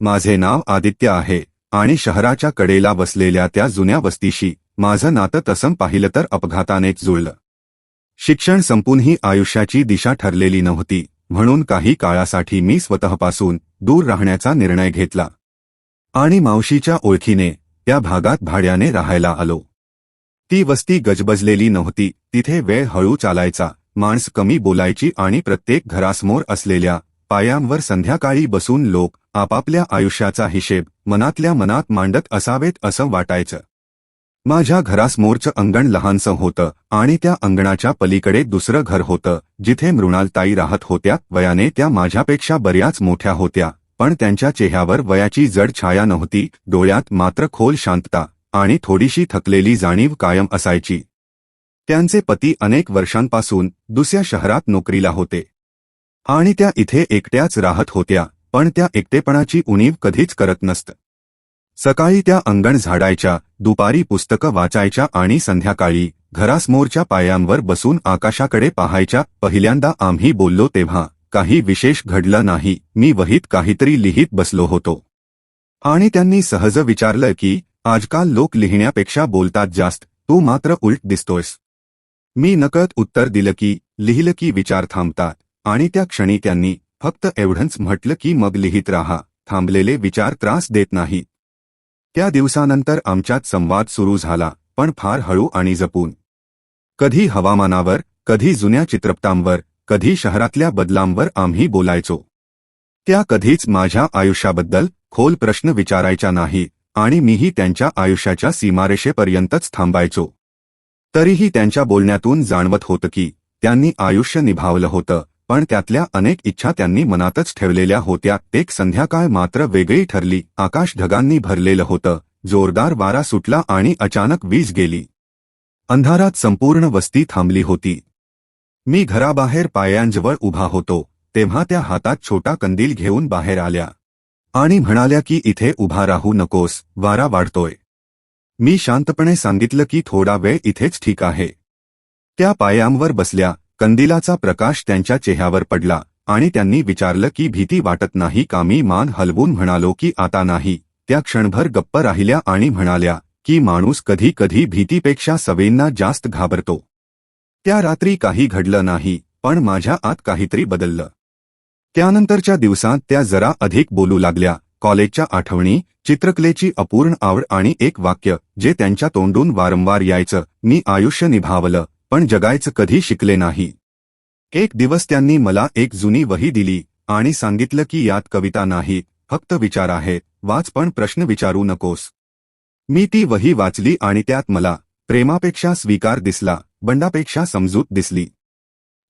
माझे नाव आदित्य आहे आणि शहराच्या कडेला बसलेल्या त्या जुन्या वस्तीशी माझं नातं तसं पाहिलं तर अपघातानेच जुळलं. शिक्षण संपूनही आयुष्याची दिशा ठरलेली नव्हती म्हणून काही काळासाठी मी स्वतःपासून दूर राहण्याचा निर्णय घेतला. आणि मावशीच्या ओळखीने त्या भागात भाड्याने राहायला आलो. ती वस्ती गजबजलेली नव्हती तिथे वेळ हळू चालायचा माणस कमी बोलायची आणि प्रत्येक घरासमोर असलेल्या पायांवर संध्याकाळी बसून लोक आपापल्या आयुष्याचा हिशेब मनातल्या मनात मांडत असावेत असं वाटायचं. माझ्या घरासमोरचं अंगण लहानसं होतं आणि त्या अंगणाच्या पलीकडे दुसरं घर होतं जिथे मृणालताई राहत होत्या वयाने त्या माझ्यापेक्षा बऱ्याच मोठ्या होत्या पण त्यांच्या चेहऱ्यावर वयाची जड छाया नव्हती डोळ्यात मात्र खोल शांतता आणि थोडीशी थकलेली जाणीव कायम असायची. त्यांचे पती अनेक वर्षांपासून दुसऱ्या शहरात नोकरीला होते आणि त्या इथे एकट्याच राहत होत्या. पण त्या एकटेपणाची उणीव कधीच करत नसत. सकाळी त्या अंगण झाडायच्या दुपारी पुस्तकं वाचायच्या आणि संध्याकाळी घरासमोरच्या पायांवर बसून आकाशाकडे पाहायच्या. पहिल्यांदा आम्ही बोललो तेव्हा काही विशेष घडलं नाही मी वहीत काहीतरी लिहित बसलो होतो. आणि त्यांनी सहज विचारलं की आजकाल लोक लिहिण्यापेक्षा बोलतात जास्त तू मात्र उलट दिसतोयस. मी नकळत उत्तर दिलं की लिहिलं की विचार थांबतात. आणि त्या क्षणी त्यांनी फक्त एवढंच म्हटलं की मग लिहित राहा. थांबलेले विचार त्रास देत नाहीत त्या दिवसानंतर आमच्यात संवाद सुरू झाला पण फार हळू आणि जपून. कधी हवामानावर कधी जुन्या चित्रपटांवर कधी शहरातल्या बदलांवर आम्ही बोलायचो. त्या कधीच माझ्या आयुष्याबद्दल खोल प्रश्न विचारायच्या नाही आणि मीही त्यांच्या आयुष्याच्या सीमारेषेपर्यंतच थांबायचो. तरीही त्यांच्या बोलण्यातून जाणवत होतं की त्यांनी आयुष्य निभावलं होतं पण त्यातल्या अनेक इच्छा त्यांनी मनातच ठेवलेल्या होत्या. एक संध्याकाळ मात्र वेगळी ठरली. आकाश ढगांनी भरलेलं होतं. जोरदार वारा सुटला आणि अचानक वीज गेली. अंधारात संपूर्ण वस्ती थांबली होती. मी घराबाहेर पायांजवळ उभा होतो. तेव्हा त्या हातात छोटा कंदील घेऊन बाहेर आल्या. आणि म्हणाल्या की इथे उभा राहू नकोस. वारा वाढतोय. मी शांतपणे सांगितलं की थोडा वेळ इथेच ठीक आहे. त्या पायांवर बसल्या. कंदिलाचा प्रकाश त्यांच्या चेहऱ्यावर पडला आणि त्यांनी विचारलं की भीती वाटत नाही का? मी मान हलवून म्हणालो की आता नाही. त्या क्षणभर गप्प राहिल्या आणि म्हणाल्या की माणूस कधी कधी भीतीपेक्षा सवेंना जास्त घाबरतो. त्या रात्री काही घडलं नाही पण माझ्या आत काहीतरी बदललं. त्यानंतरच्या दिवसात त्या जरा अधिक बोलू लागल्या. कॉलेजच्या आठवणी चित्रकलेची अपूर्ण आवड आणि एक वाक्य जे त्यांच्या तोंडून वारंवार यायचं मी आयुष्य निभावलं पण जगायचं कधी शिकले नाही. एक दिवस त्यांनी मला एक जुनी वही दिली आणि सांगितलं की यात कविता नाही फक्त विचार आहेत वाच पण प्रश्न विचारू नकोस. मी ती वही वाचली आणि त्यात मला प्रेमापेक्षा स्वीकार दिसला बंडापेक्षा समजूत दिसली.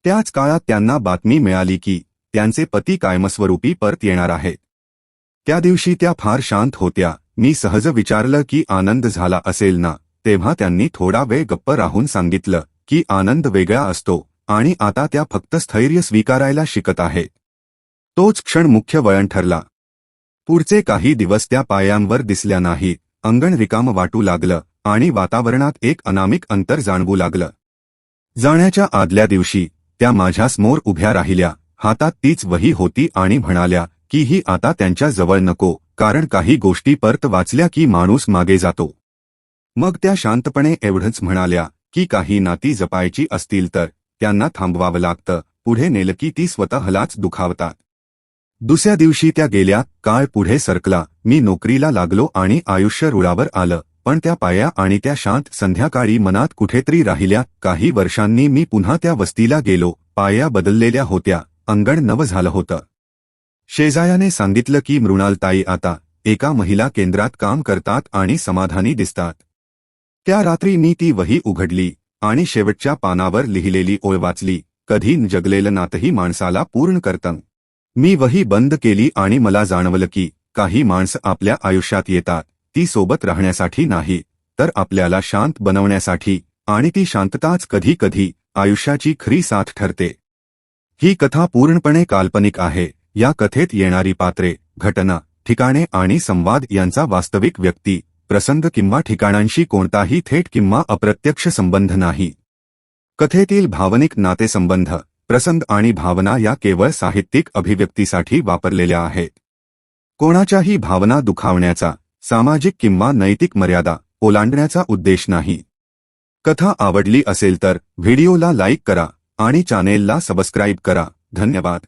त्याच काळात त्यांना बातमी मिळाली की त्यांचे पती कायमस्वरूपी परत येणार आहे. त्या दिवशी त्या फार शांत होत्या मी सहज विचारलं की आनंद झाला असेल ना तेव्हा त्यांनी थोडा वेळ गप्प राहून सांगितलं की आनंद वेगळा असतो आणि आता त्या फक्त स्थैर्य स्वीकारायला शिकत आहेत तोच क्षण मुख्य वळण ठरला. पुढचे काही दिवस त्या पायांवर दिसल्या नाही अंगण रिकाम वाटू लागलं आणि वातावरणात एक अनामिक अंतर जाणवू लागलं. जाण्याच्या आदल्या दिवशी त्या माझ्यासमोर उभ्या राहिल्या हातात तीच वही होती आणि म्हणाल्या की ही आता त्यांच्या जवळ नको कारण काही गोष्टी परत वाचल्या की माणूस मागे जातो. मग त्या शांतपणे एवढंच म्हणाल्या की काही नाती जपायची असतील तर त्यांना थांबवावं लागतं. पुढे नेलं की ती स्वतःलाच दुखावतात. दुसऱ्या दिवशी त्या गेल्या काळ पुढे सरकला. मी नोकरीला लागलो आणि आयुष्य रुळावर आलं पण त्या पाया आणि त्या शांत संध्याकाळी मनात कुठेतरी राहिल्या. काही वर्षांनी मी पुन्हा त्या वस्तीला गेलो. पाया बदललेल्या होत्या. अंगण नव झालं होतं. शेजायाने सांगितलं की मृणालताई आता एका महिला केंद्रात काम करतात आणि समाधानी दिसतात. त्या रात्री मी ती वही उघडली आणि शेवटच्या पानावर लिहिलेली ओळ वाचली. कधी जगलेलं नातही माणसाला पूर्ण करतं. मी वही बंद केली आणि मला जाणवलं की काही माणसं आपल्या आयुष्यात येतात. ती सोबत राहण्यासाठी नाही तर आपल्याला शांत बनवण्यासाठी आणि ती शांतताच कधी कधी आयुष्याची खरी साथ ठरते. ही कथा पूर्णपणे काल्पनिक आहे. या कथेत येणारी पात्रे घटना ठिकाणे आणि संवाद यांचा वास्तविक व्यक्ती प्रसंग किंवा ठिकाणांशी कोणताही थेट किंवा अप्रत्यक्ष संबंध नाही. कथेतील भावनिक नातेसंबंध प्रसंग आणि भावना या केवळ साहित्यिक अभिव्यक्तीसाठी वापरलेल्या आहेत. कोणाच्याही भावना दुखावण्याचा सामाजिक किंवा नैतिक मर्यादा ओलांडण्याचा उद्देश नाही. कथा आवडली असेल तर व्हिडिओला लाईक करा आणि चॅनेलला सबस्क्राईब करा. धन्यवाद.